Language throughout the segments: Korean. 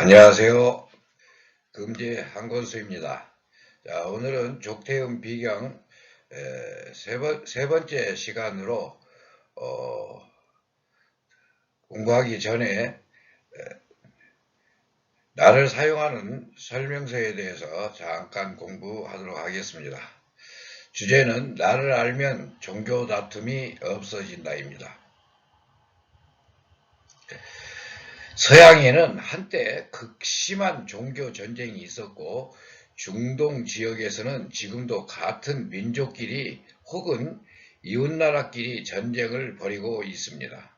안녕하세요. 금제 한권수입니다. 자, 오늘은 족태음 비경 에, 세, 번, 세 번째 시간으로 어, 공부하기 전에 에, 나를 사용하는 설명서에 대해서 잠깐 공부하도록 하겠습니다. 주제는 나를 알면 종교 다툼이 없어진다입니다. 서양에는 한때 극심한 종교 전쟁이 있었고 중동 지역에서는 지금도 같은 민족끼리 혹은 이웃나라끼리 전쟁을 벌이고 있습니다.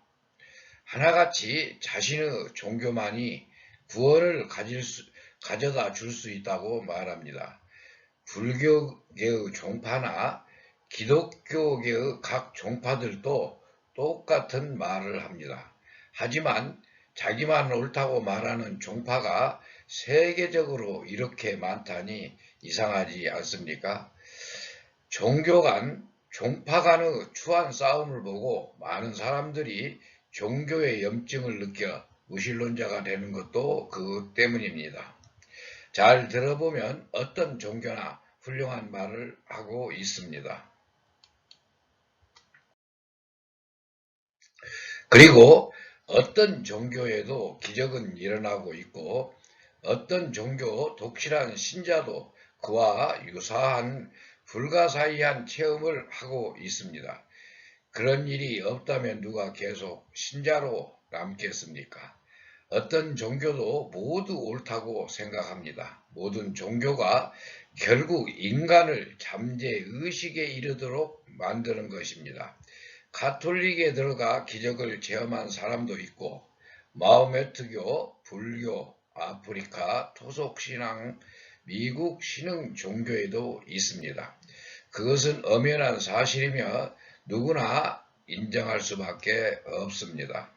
하나같이 자신의 종교만이 구원을 수, 가져다 줄 수 있다고 말합니다. 불교계의 종파나 기독교계의 각 종파들도 똑같은 말을 합니다. 하지만 자기만 옳다고 말하는 종파가 세계적으로 이렇게 많다니 이상하지 않습니까? 종교 간, 종파 간의 추한 싸움을 보고 많은 사람들이 종교의 염증을 느껴 무신론자가 되는 것도 그것 때문입니다. 잘 들어보면 어떤 종교나 훌륭한 말을 하고 있습니다. 그리고 어떤 종교에도 기적은 일어나고 있고 어떤 종교 독실한 신자도 그와 유사한 불가사의한 체험을 하고 있습니다. 그런 일이 없다면 누가 계속 신자로 남겠습니까? 어떤 종교도 모두 옳다고 생각합니다. 모든 종교가 결국 인간을 잠재 의식에 이르도록 만드는 것입니다. 가톨릭에 들어가 기적을 체험한 사람도 있고 마오메트교, 불교, 아프리카, 토속신앙, 미국 신흥 종교에도 있습니다. 그것은 엄연한 사실이며 누구나 인정할 수밖에 없습니다.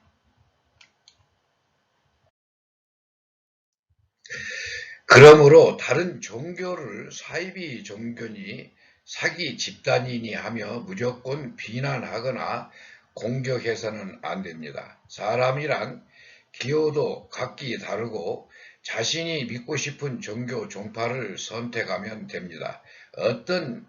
그러므로 다른 종교를 사이비 종교니 사기 집단이니 하며 무조건 비난하거나 공격해서는 안 됩니다. 사람이란 기호도 각기 다르고 자신이 믿고 싶은 종교 종파를 선택하면 됩니다. 어떤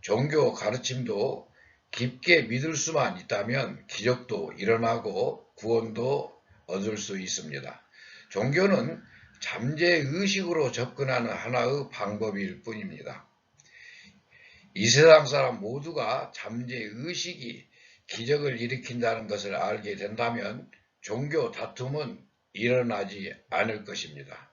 종교 가르침도 깊게 믿을 수만 있다면 기적도 일어나고 구원도 얻을 수 있습니다. 종교는 잠재 의식으로 접근하는 하나의 방법일 뿐입니다. 이 세상 사람 모두가 잠재 의식이 기적을 일으킨다는 것을 알게 된다면 종교 다툼은 일어나지 않을 것입니다.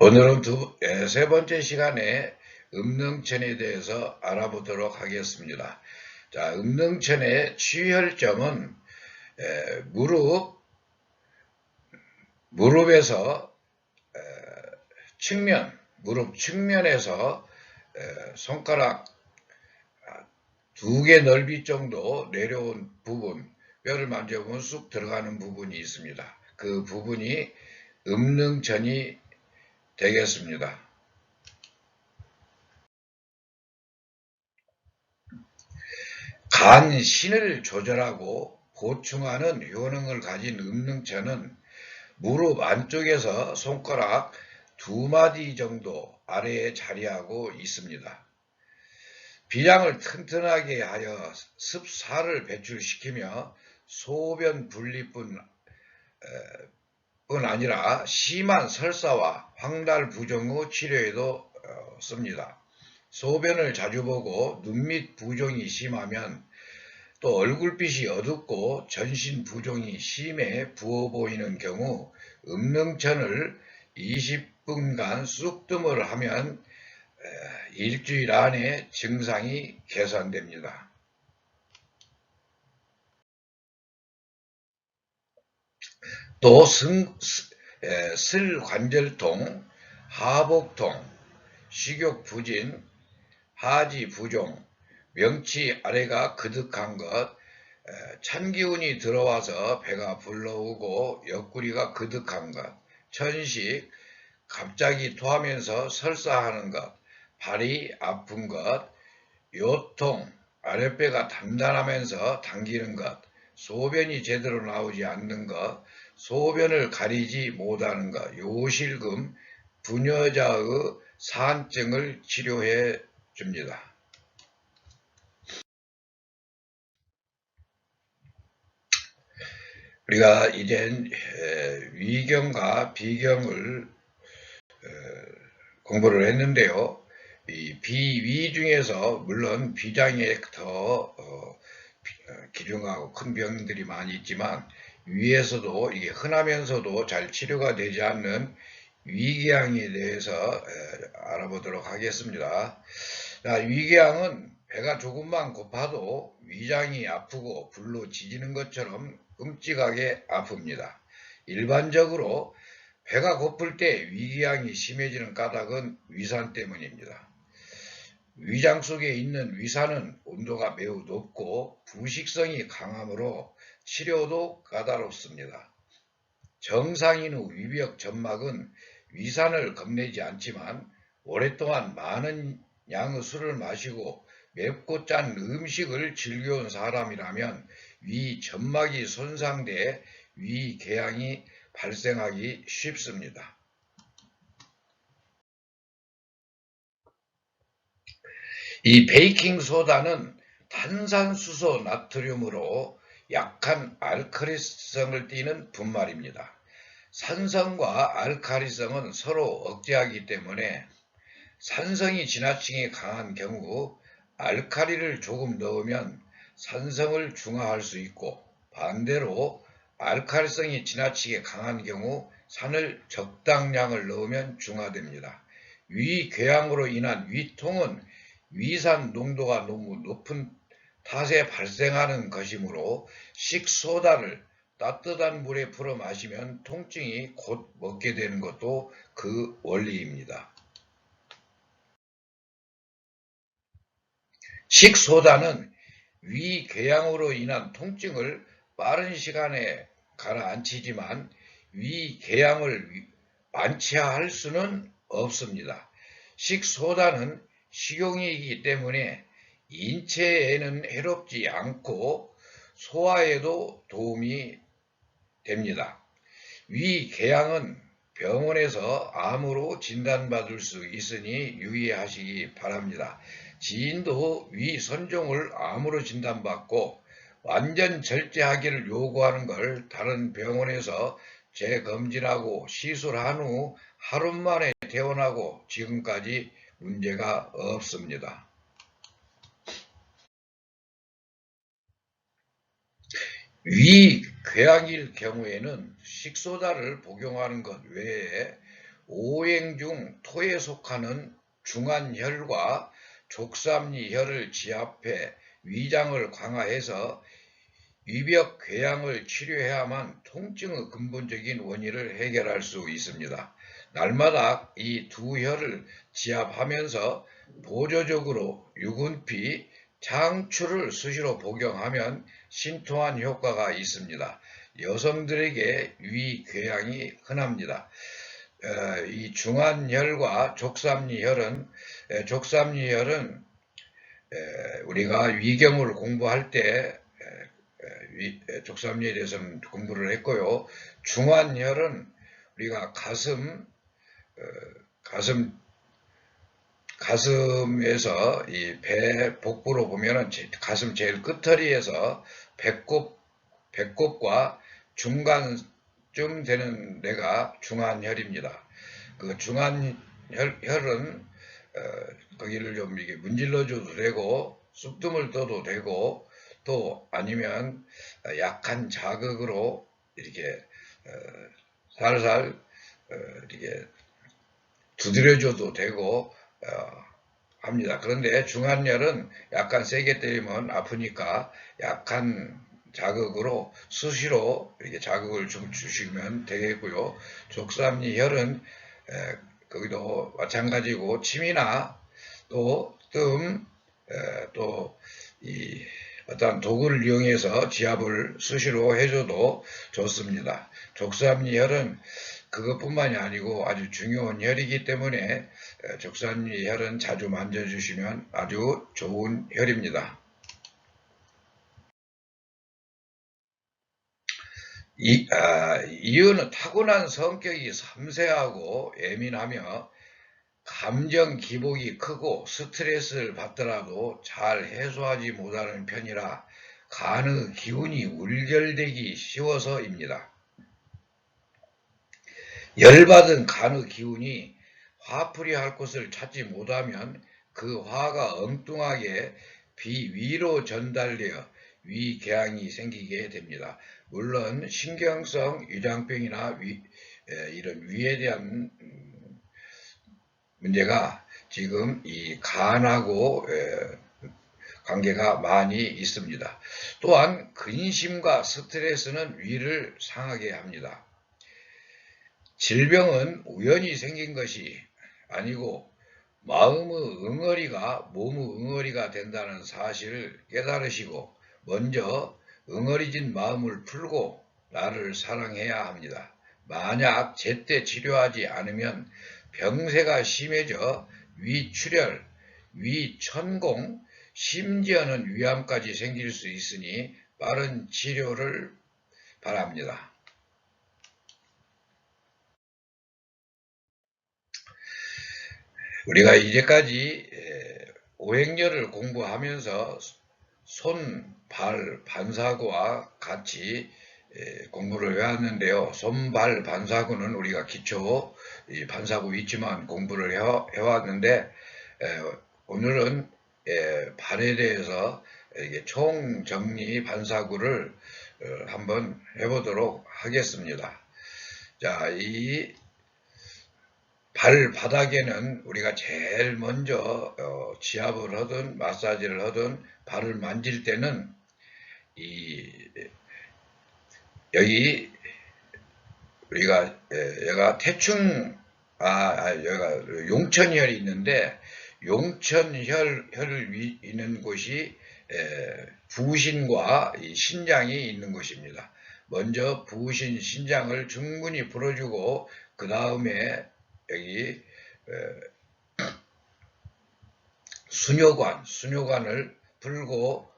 오늘은 두, 에, 세 번째 시간에 음능천에 대해서 알아보도록 하겠습니다. 자, 음능천의 취혈점은 에, 무릎, 무릎에서 에, 측면, 무릎 측면에서 에, 손가락 두 개 넓이 정도 내려온 부분, 뼈를 만져보면 쑥 들어가는 부분이 있습니다. 그 부분이 음능전이 되겠습니다. 간신을 조절하고 보충하는 효능을 가진 음능천은 무릎 안쪽에서 손가락 두 마디 정도 아래에 자리하고 있습니다. 비장을 튼튼하게 하여 습사를 배출시키며 소변 분리뿐 뿐 아니라 심한 설사와 황달 부종 후 치료에도 어, 씁니다. 소변을 자주 보고 눈밑 부종이 심하면 또 얼굴빛이 어둡고 전신 부종이 심해 부어 보이는 경우 음능천을 20분간 쑥뜸을 하면 일주일 안에 증상이 개선됩니다. 또 승, 슬관절통, 하복통, 식욕부진, 하지부종, 명치 아래가 그득한 것, 찬 기운이 들어와서 배가 불러오고 옆구리가 그득한 것, 천식, 갑자기 토하면서 설사하는 것, 발이 아픈 것, 요통, 아랫배가 단단하면서 당기는 것, 소변이 제대로 나오지 않는 것, 소변을 가리지 못하는 것, 요실금, 부녀자의 산증을 치료해 줍니다. 우리가 이젠 위경과 비경을 공부를 했는데요. 이 비위 중에서 물론 비장에 더 어, 기중하고 큰 병들이 많이 있지만 위에서도 이게 흔하면서도 잘 치료가 되지 않는 위궤양에 대해서 알아보도록 하겠습니다. 자, 위궤양은 배가 조금만 고파도 위장이 아프고 불로 지지는 것처럼 끔찍하게 아픕니다. 일반적으로 배가 고플 때 위궤양이 심해지는 까닭은 위산 때문입니다. 위장 속에 있는 위산은 온도가 매우 높고 부식성이 강하므로 치료도 까다롭습니다. 정상인 후 위벽 점막은 위산을 겁내지 않지만 오랫동안 많은 양의 술을 마시고 맵고 짠 음식을 즐겨온 사람이라면 위 점막이 손상돼 위궤양이 발생하기 쉽습니다. 이 베이킹 소다는 탄산수소 나트륨으로 약한 알카리성을 띠는 분말입니다. 산성과 알카리성은 서로 억제하기 때문에 산성이 지나치게 강한 경우 알카리를 조금 넣으면 산성을 중화할 수 있고 반대로 알카리성이 지나치게 강한 경우 산을 적당량을 넣으면 중화됩니다. 위궤양으로 인한 위통은 위산 농도가 너무 높은 탓에 발생하는 것이므로 식소다를 따뜻한 물에 풀어 마시면 통증이 곧 먹게 되는 것도 그 원리입니다. 식소다는 위궤양으로 인한 통증을 빠른 시간에 가라앉히지만 위궤양을 완치할 수는 없습니다. 식소다는 식용이기 때문에 인체에는 해롭지 않고 소화에도 도움이 됩니다. 위궤양은 병원에서 암으로 진단받을 수 있으니 유의하시기 바랍니다. 지인도 위 선종을 암으로 진단받고 완전 절제하기를 요구하는 걸 다른 병원에서 재검진하고 시술한 후 하루 만에 퇴원하고 지금까지 문제가 없습니다. 위 궤양일 경우에는 식소다를 복용하는 것 외에 오행 중 토에 속하는 중한혈과 족삼리혈을 지압해 위장을 강화해서 위벽 궤양을 치료해야만 통증의 근본적인 원인을 해결할 수 있습니다. 날마다 이두 혈을 지압하면서 보조적으로 유분피, 장추를 수시로 복용하면 신통한 효과가 있습니다. 여성들에게 위 궤양이 흔합니다. 어, 이 중한혈과 족삼리혈은 족삼리혈은 우리가 위경을 공부할 때 족삼리에 대해서 공부를 했고요. 중한혈은 우리가 가슴 어, 가슴 가슴에서 이 배 복부로 보면은 가슴 제일 끝터리에서 배꼽 배꼽과 중간 쯤 되는 데가 중한혈입니다. 그 중한혈 혈은 어, 거기를 좀 이게 문질러 줘도 되고 쑥뜸을 떠도 되고 또 아니면 약한 자극으로 이렇게 어, 살살 어, 이렇게 두드려줘도 되고 어, 합니다. 그런데 중한열은 약간 세게 때리면 아프니까 약한 자극으로 수시로 이렇게 자극을 좀 주시면 되겠고요. 족삼리 혈은 에, 거기도 마찬가지고 침이나 또 뜸, 또 이 어떤 도구를 이용해서 지압을 수시로 해줘도 좋습니다. 족삼리 혈은 그것뿐만이 아니고 아주 중요한 혈이기 때문에 족삼리 혈은 자주 만져주시면 아주 좋은 혈입니다. 이, 아, 이유는 타고난 성격이 섬세하고 예민하며 감정 기복이 크고 스트레스를 받더라도 잘 해소하지 못하는 편이라 간의 기운이 울결되기 쉬워서입니다. 열받은 간의 기운이 화풀이 할 곳을 찾지 못하면 그 화가 엉뚱하게 비 위로 전달되어 위궤양이 생기게 됩니다. 물론 신경성 위장병이나 위, 에, 이런 위에 대한 음, 문제가 지금 이 간하고 에, 관계가 많이 있습니다. 또한 근심과 스트레스는 위를 상하게 합니다. 질병은 우연히 생긴 것이 아니고 마음의 응어리가 몸의 응어리가 된다는 사실을 깨달으시고 먼저 응어리진 마음을 풀고 나를 사랑해야 합니다. 만약 제때 치료하지 않으면 병세가 심해져 위출혈, 위천공, 심지어는 위암까지 생길 수 있으니 빠른 치료를 바랍니다. 우리가 이제까지 오행열을 공부하면서 손, 발, 반사구와 같이 공부를 해왔는데요. 손, 발, 반사구는 우리가 기초 반사구 있지만 공부를 해왔는데 오늘은 발에 대해서 총정리 반사구를 어, 한번 해보도록 하겠습니다. 자, 이 발바닥에는 우리가 제일 먼저 어, 지압을 하든 마사지를 하든 발을 만질 때는 이 여기 우리가 여가 태충 아 여가 용천혈이 있는데 용천혈 혈을 있는 곳이 에, 부신과 신장이 있는 곳입니다. 먼저 부신 신장을 충분히 풀어주고 그 다음에 여기 수녀관, 수녀관을 풀고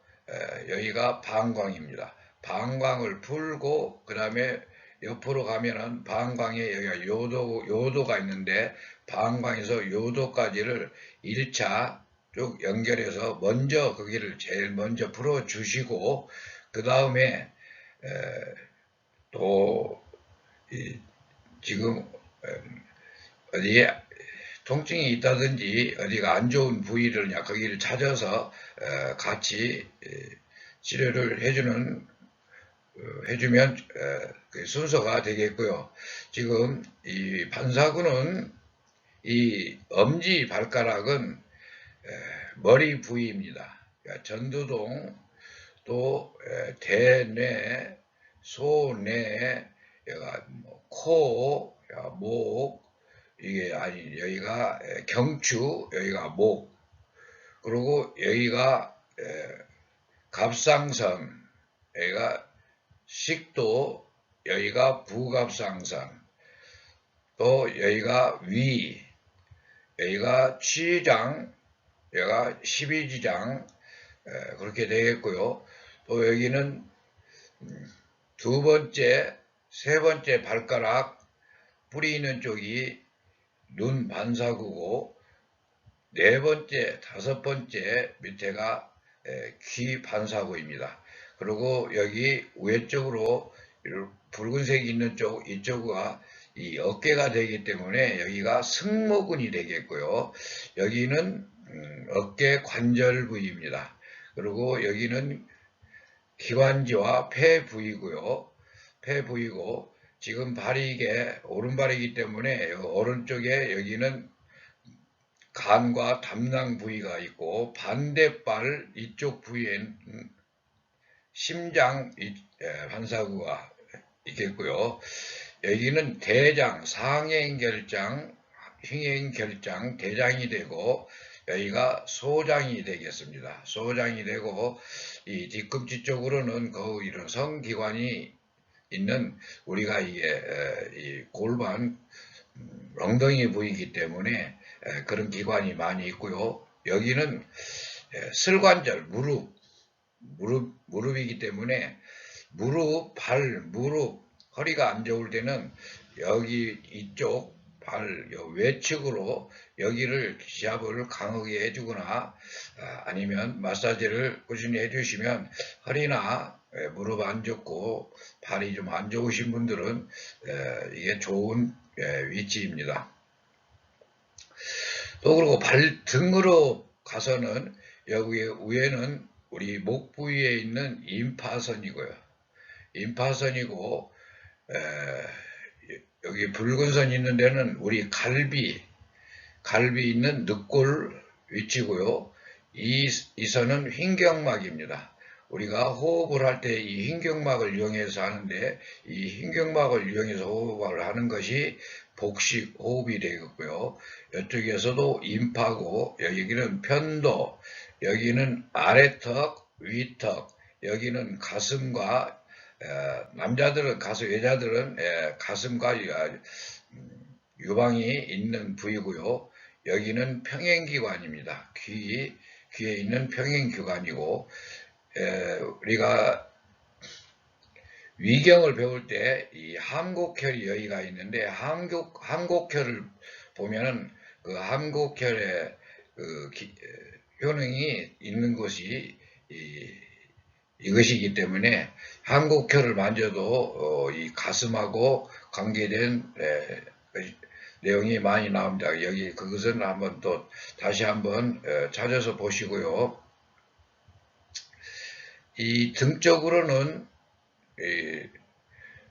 여기가 방광입니다. 방광을 풀고 그 다음에 옆으로 가면은 방광에 여기가 요도, 요도가 있는데 방광에서 요도까지를 1차 쭉 연결해서 먼저 거기를 제일 먼저 풀어 주시고 그 다음에 또 지금 어디에 통증이 있다든지 어디가 안 좋은 부위를 거기를 찾아서 어, 같이 치료를 해주는 어, 해주면 어, 그 순서가 되겠고요. 지금 이 반사구는 이 엄지 발가락은 머리 부위입니다. 그러니까 전두동 또 대뇌, 소뇌, 뭐 코, 목, 이게 아니 여기가 경추 여기가 목. 그리고 여기가 갑상선. 여기가 식도 여기가 부갑상선. 또 여기가 위. 여기가 취장 여기가 십이지장. 그렇게 되겠고요. 또 여기는 음, 두 번째 세 번째 발가락 뿌리 있는 쪽이 눈 반사구고 네 번째, 다섯 번째 밑에가 귀 반사구입니다. 그리고 여기 위쪽으로 붉은색이 있는 쪽 이쪽과 이 어깨가 되기 때문에 여기가 승모근이 되겠고요. 여기는 음, 어깨 관절 부위입니다. 그리고 여기는 기관지와 폐 부위고요. 폐 부위고 지금 발이 이게 오른발이기 때문에 오른쪽에 여기는 간과 담낭 부위가 있고 반대발 이쪽 부위엔 심장 반사구가 있겠고요. 여기는 대장, 상행결장, 흉행결장, 대장이 되고 여기가 소장이 되겠습니다. 소장이 되고 이 뒤꿈치 쪽으로는 거의 이런 성기관이 있는 우리가 이게 이 골반 음, 엉덩이 부위이기 때문에 그런 기관이 많이 있고요. 여기는 슬관절, 무릎, 무릎, 무릎이기 때문에 무릎, 발, 무릎, 허리가 안 좋을 때는 여기 이쪽 발요 외측으로 여기를 시합을 강하게 해주거나 아, 아니면 마사지를 꾸준히 해주시면 허리나 에, 무릎 안 좋고 발이 좀 안 좋으신 분들은 에, 이게 좋은 에, 위치입니다. 또 그리고 발 등으로 가서는 여기 위에는 우리 목 부위에 있는 임파선이고요. 임파선이고 에, 여기 붉은 선 있는 데는 우리 갈비 갈비 있는 늑골 위치고요. 이, 이 선은 흰경막입니다. 우리가 호흡을 할 때 이 흰경막을 이용해서 하는데 이 흰경막을 이용해서 호흡을 하는 것이 복식 호흡이 되겠고요. 이쪽에서도 임파고 여기는 편도 여기는 아래턱 위턱 여기는 가슴과 에, 남자들은 가슴 여자들은 에, 가슴과 유- 아, 음, 유방이 있는 부위고요. 여기는 평행기관입니다. 귀 귀에 있는 평행기관이고 에, 우리가 위경을 배울 때 이 함곡혈이 여기가 있는데 함곡 함곡혈을 보면은 그 함곡혈의 그 기- 에, 효능이 있는 것이 이, 이것이기 때문에 한국혈을 만져도 어, 이 가슴하고 관계된 에, 내용이 많이 나옵니다. 여기 그것은 한번 또 다시 한번 에, 찾아서 보시고요. 이 등 쪽으로는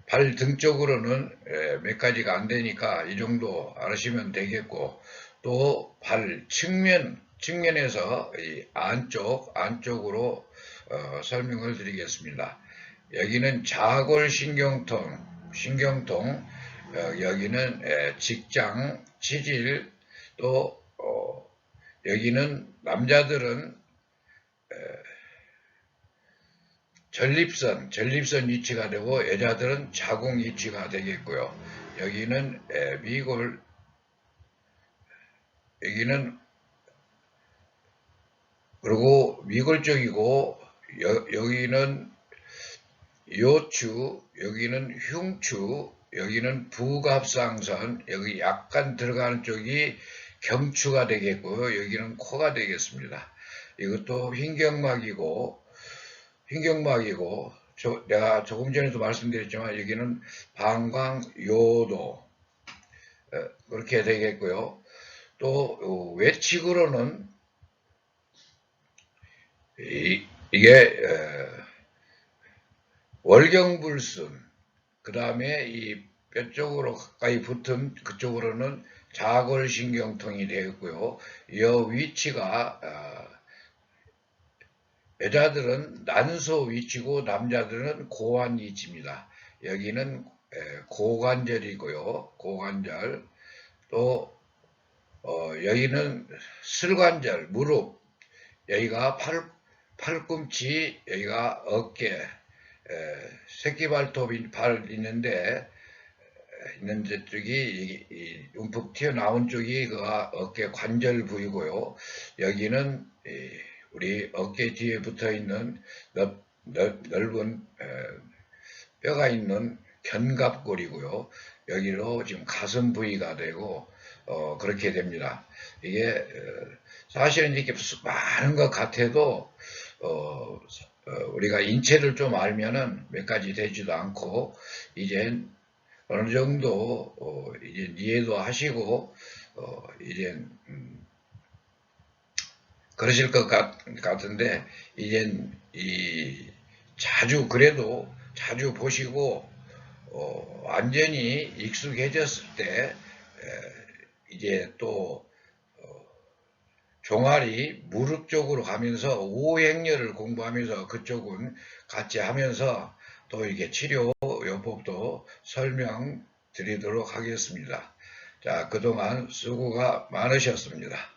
발등 쪽으로는 에, 몇 가지가 안 되니까 이 정도 알으시면 되겠고 또 발 측면 측면에서 이 안쪽 안쪽으로 어, 설명을 드리겠습니다. 여기는 자골신경통, 신경통, 어, 여기는 에, 직장, 치질, 또 어, 여기는 남자들은 에, 전립선, 전립선 위치가 되고 여자들은 자궁 위치가 되겠고요. 여기는 에, 미골, 여기는 그리고 미골 쪽이고 여, 여기는 요추, 여기는 흉추, 여기는 부갑상선, 여기 약간 들어가는 쪽이 경추가 되겠고요. 여기는 코가 되겠습니다. 이것도 흰경막이고, 흰경막이고, 저- 내가 조금 전에도 말씀드렸지만 여기는 방광 요도, 어, 그렇게 되겠고요. 또 어, 외측으로는 이, 게 월경불순 그 다음에 이 뼈 쪽으로 가까이 붙은 그쪽으로는 자골신경통이 되었고요. 이 위치가 어, 여자들은 난소 위치고 남자들은 고환 위치입니다. 여기는 에, 고관절이고요. 고관절 또 어, 여기는 슬관절 무릎 여기가 팔, 팔꿈치 여기가 어깨 에, 새끼발톱이 발 있는데 에, 있는 데 쪽이 이- 이 움푹 튀어나온 쪽이 그 어깨 관절 부위고요. 여기는 이 우리 어깨 뒤에 붙어 있는 넓, 넓, 넓은 에, 뼈가 있는 견갑골이고요. 여기로 지금 가슴 부위가 되고 어, 그렇게 됩니다. 이게 어, 사실은 이렇게 많은 것 같아도 어, 어, 우리가 인체를 좀 알면은 몇 가지 되지도 않고 이제 어느 정도 어, 이제 이해도 하시고 어, 이제 음, 그러실 것 같, 같은데 이제 이 자주 그래도 자주 보시고 어, 완전히 익숙해졌을 때 에, 이제 또 어, 종아리 무릎 쪽으로 가면서 오행렬을 공부하면서 그쪽은 같이 하면서 또 이게 치료 요법도 설명드리도록 하겠습니다. 자, 그동안 수고가 많으셨습니다.